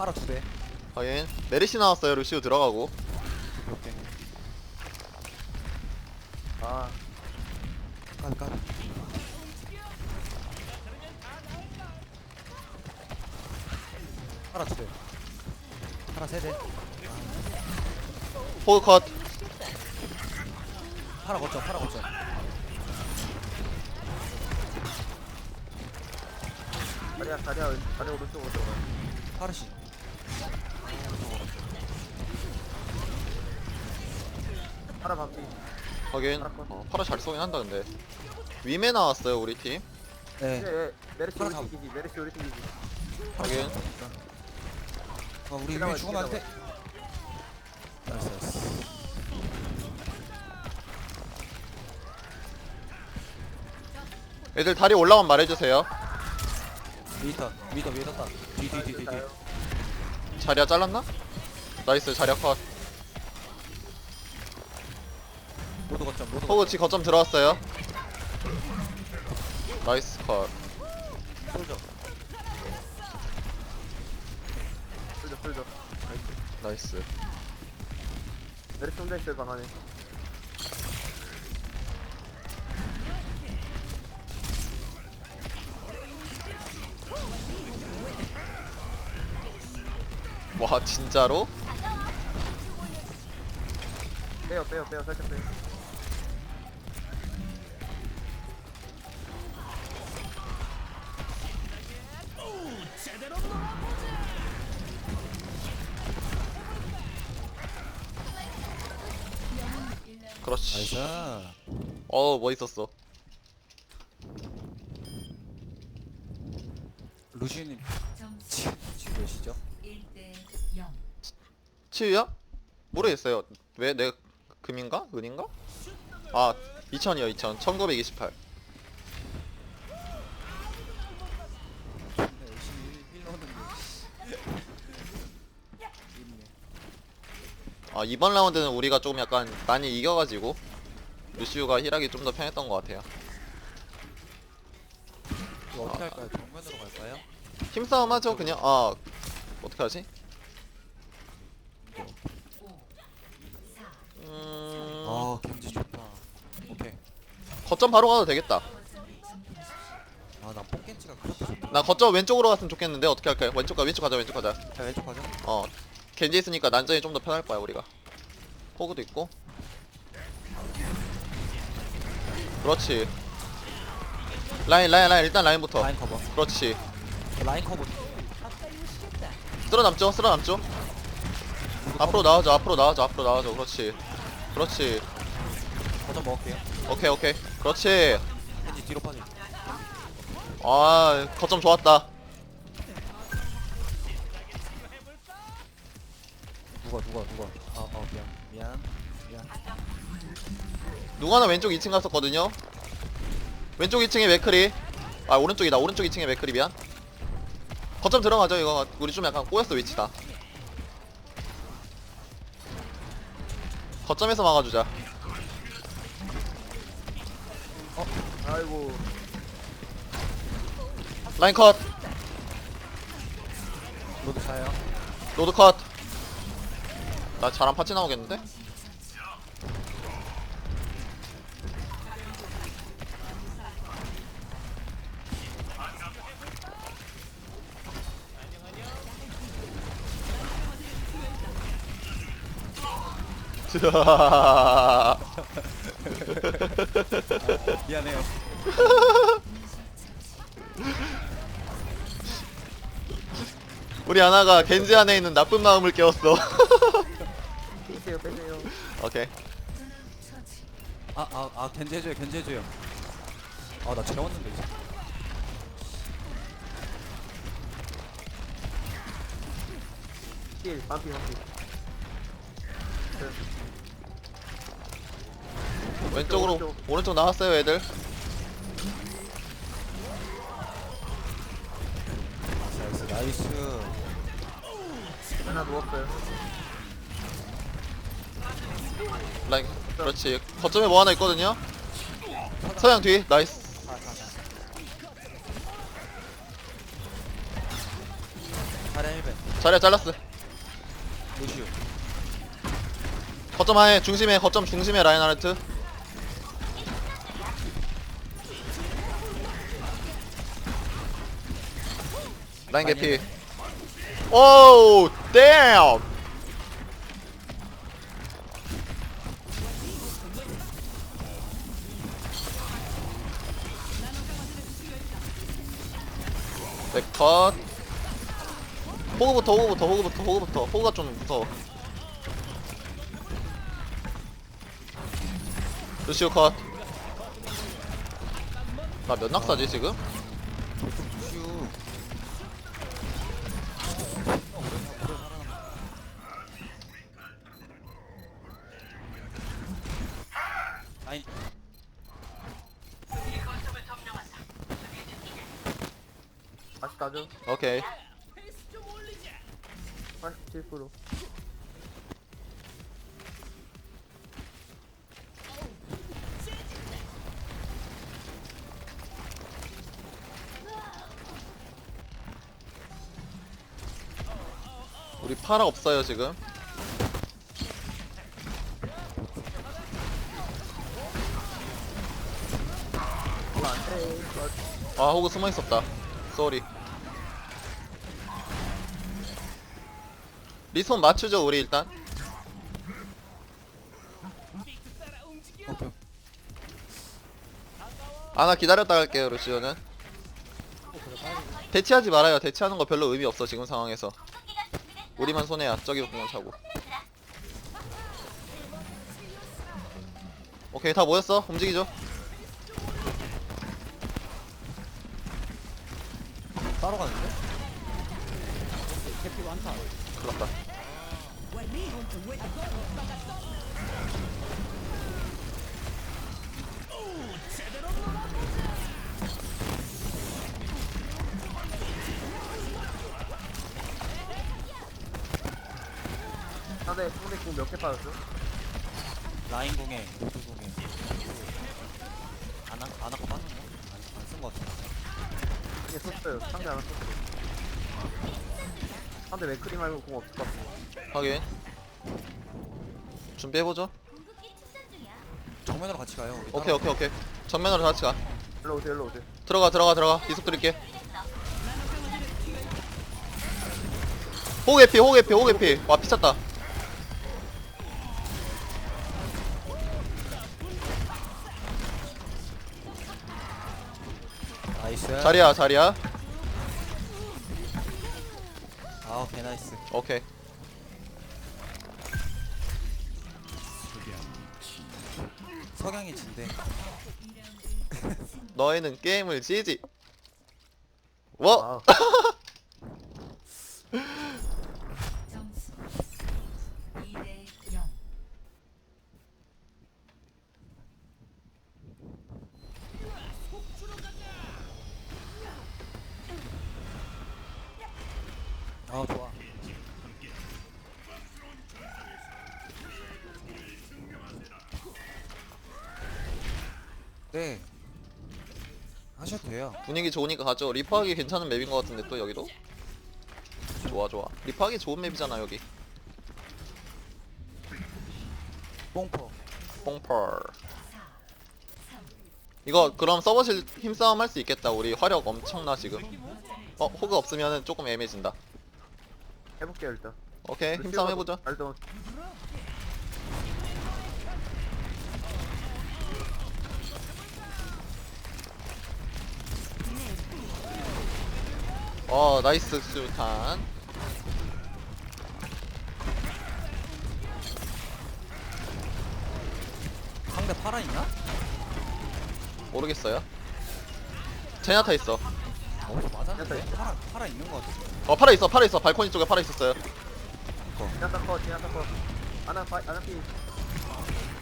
팔아 두대 확인. 메리시 나왔어요. 루시우 들어가고. 오케이. 아. 까비 까비 팔아 두대 팔아 세대. 호그 컷. 팔아 거점 팔아 거점 다리야 다리야 왼- 다리야 오른쪽 오른쪽. 파르시 파라 반피 확인 어, 파라 잘 쏘긴 한다 근데. 위메 나왔어요 우리 팀. 네. 예. 메르시 파라 우리 잡- 팀 기지 메르시 우리 팀 기지 확인 어 우리 위에 죽으면 안 돼 나이스 나이스 애들 다리 올라오면 말해주세요. 미터 미터 미터 땄 뒤뒤 뒤 뒤 자리야 잘랐나? 나이스 자리야 컷 지 거점 들어왔어요. 나이스 컷. 솔져 풀죠 풀죠. 나이스. 메르시 혼자 있어요 방 안에 와 진짜로? 빼요 빼요 빼요 살짝 빼요 그렇지 나이스 어 멋있었어 루시님 점수 지- 지금 몇이죠? 1대 0. 치유야? 모르겠어요 왜 내 금인가? 은인가? 아 2000이요 2000 1928 아 이번 라운드는 우리가 조금 약간 많이 이겨가지고 루시우가 힐하기 좀 더 편했던 것 같아요. 이거 어떻게 할까요? 정면으로 갈까요? 힘싸움 하죠 그냥. 아 어떻게 하지? 이거 5, 4, 음... 아 경지 좋다. 오케이. 거점 바로 가도 되겠다. 아나 뽕겐지가 그렇게 좋다. 나 거점 왼쪽으로 갔으면 좋겠는데 어떻게 할까요? 왼쪽 가 왼쪽 가자 왼쪽 가자. 자 왼쪽 가자 어 겐지 있으니까 난전이 좀 더 편할 거야 우리가. 호그도 있고. 그렇지. 라인 라인 라인. 일단 라인부터. 라인 커버. 그렇지. 라인 커버. 쓸어 남죠? 쓸어 남죠? 앞으로 나와줘 앞으로 나와줘 앞으로 나와줘. 그렇지. 그렇지. 거점 먹을게요. 오케이 오케이. 그렇지. 겐지 뒤로 빠져. 아 거점 좋았다 누가 누가 누가? 아어 미안 미안 미안. 누가나 왼쪽 2층 갔었거든요. 왼쪽 2층에 맥크리. 아 오른쪽이다. 오른쪽 2층에 맥크리 미안. 거점 들어가죠 이거. 우리 좀 약간 꼬였어 위치다 거점에서 막아주자. 아이고. 라인 컷. 로드 사요. 로드 컷 나 잘한 파치 나오겠는데? 미안해요 우리 아나가 겐지 안에 있는 나쁜 마음을 깨웠어 빼세요 빼세요. 오케이. 처치. 아아아 겐지 해줘요 겐지 해줘요. 아나 재웠는데 이제. 힐 반피 반피. 왼쪽으로 오른쪽. 오른쪽. 나왔어요 애들. 나이스 나이스. 하나 누웠어요 라인 그렇지. 거점에 뭐 하나 있거든요. 서양 뒤 나이스. 가가가 자리야 1배. 자리야 잘랐어. 루시우 거점 하에 중심에 거점 중심에 라인하르트 라인 개피. 오우 댐 컷 호그부터 호그부터 호그부터 호그부터 호그가 좀 무서워 루시오 컷. 나 몇 낙사지 지금? 가죠. 오케이. 87%. 우리 파라 없어요 지금. 아 호그 숨어 있었다. 쏘리. 리손 맞추죠 우리 일단. 아나 기다렸다 갈게요 루시오는. 대치하지 말아요. 대치하는 거 별로 의미 없어 지금 상황에서. 우리만 손해야. 저기 공만 차고. 오케이 다 모였어. 움직이죠. 따로 가는데? 캐피 많다 그렇다. 상대 상대 공몇개 빠졌어? 라인 공에 로드 공에 안, 한- 안 하고 빠졌나? 안쓴 거 같아 이게 썼어요. 상대 하나 썼어. 상대 맥크리 말고 공 없을 것 같아. 확인. 준비해보죠. 정면으로 같이 가요 우리 오케이 오케이 오케이. 전면으로 같이 가. 일로 오세요, 일로 오세요. 들어가 들어가 들어가. 이속 드릴게. 호개피 호개피 호개피. 와 피쳤다. 나이스 자리야 자리야. 아 오케이 나이스 오케이. 석양이 진대 너희는 게임을 지지. 뭐? 아, 점수 2대 0 아 좋아 네 하셔도 돼요 분위기 좋으니까 가죠. 리프하기 괜찮은 맵인 것 같은데 또 여기도. 좋아 좋아. 리프하기 좋은 맵이잖아 여기. 뽕퍼 뽕펄. 이거 그럼 서버실 힘싸움 할 수 있겠다. 우리 화력 엄청나 지금. 어 호그 없으면 조금 애매해진다. 해볼게요 일단. 오케이 힘싸움 해보자. 알던 어 나이스 수탄. 상대 파라 있나? 모르겠어요. 제냐타 있어. 어디서 맞았는데? 파라, 파라 있는 거 같아 어 팔아 있어 팔아 있어 발코니 쪽에 팔아 있었어요. 지나타 컷, 지나타 컷. 아나 파, 아나 피.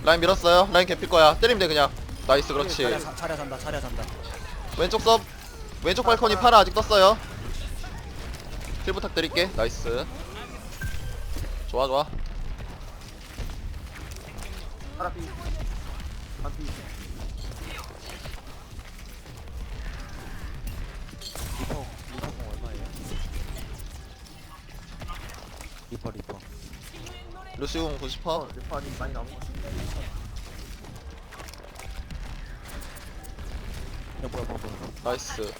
라인 밀었어요. 라인 개필 거야. 때리면 돼 그냥. 나이스 그렇지. 자리야, 자, 자리야 잔다 자리야 잔다 왼쪽 섭 왼쪽 발코니 팔아 아직 떴어요. 힐 부탁드릴게. 나이스. 좋아 좋아. 피. 피. 리퍼 리퍼 공 얼마예요? 리퍼 리퍼 루시움 90퍼 어 리퍼니 많이 남은 거야 뭐야 뭐야 뭐야 나이스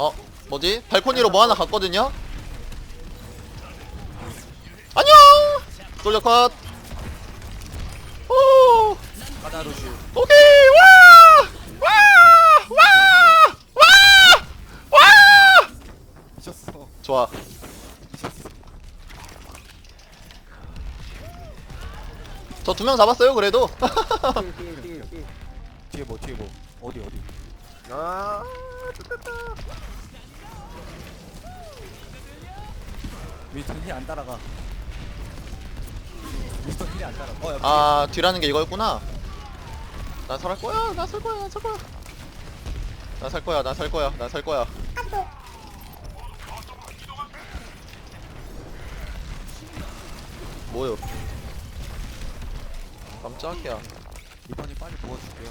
어 뭐지? 발코니로 뭐 하나 갔거든요? 안녕! 솔려 컷! 오! 오케이! 와! 와! 와! 와! 와! 미쳤어 좋아 저 두 명 잡았어요 그래도 뒤에 뭐 뒤에 뭐 어디 어디 아 좋겠다 윈스턴 힐안 따라가? 윈스턴 힐이 안 따라가. 어야 아 뒤라는 게 이거였구나. 나 살 거야 나 살 거야 나 살 거야. 나 살 거야 나 살 거야 나 살 거야. 뭐요? 깜짝이야. 리퍼님 빨리 부어줄게요.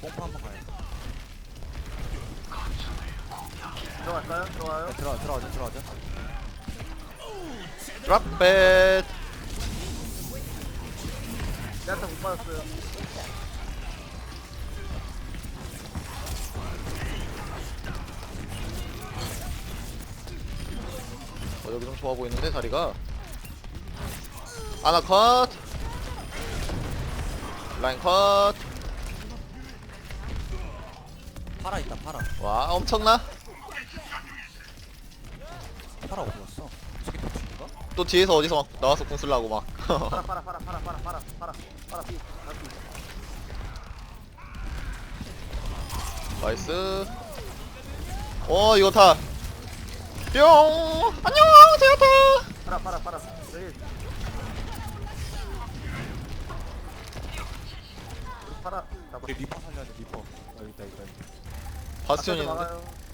pompa 한번 가요 들어갈까요? 들어와요? 야, 들어가 들어가자 들어가자 드랍뱃 내한테 못 받았어요. 어, 여기 좀 좋아 보이는데 자리가? 아나 컷. 라인 컷와 파라 있다 파라. 엄청나 파라 어디 갔어 이 새끼 또 죽인가? 또 뒤에서 어디서 막 나와서 궁 쓰려고 막. 파라 파라 파라 파라 파라 파라 파라 파라 삐 파라 삐 나이스. 어 이거 다. 뿅! 안녕 제아타. 파라 파라 파라 저기 파라 잡아 우리 리퍼 살려야 돼 리퍼. 여기 있다 여기 있다 바스티온 앞에서 있는데? 막아요.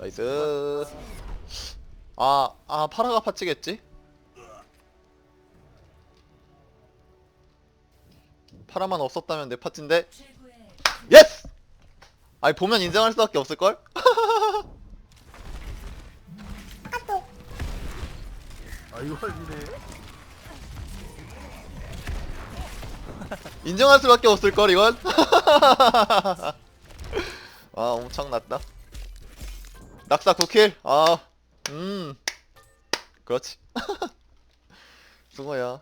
나이스 아, 아 파라가 파치겠지? 파라만 없었다면 내 최고의 예스! 아니 보면 인정할 수밖에 없을걸? 아 인정할 수밖에 없을걸 이건? 아 엄청났다 낙사 9킬? 아음. 그렇지. 수고야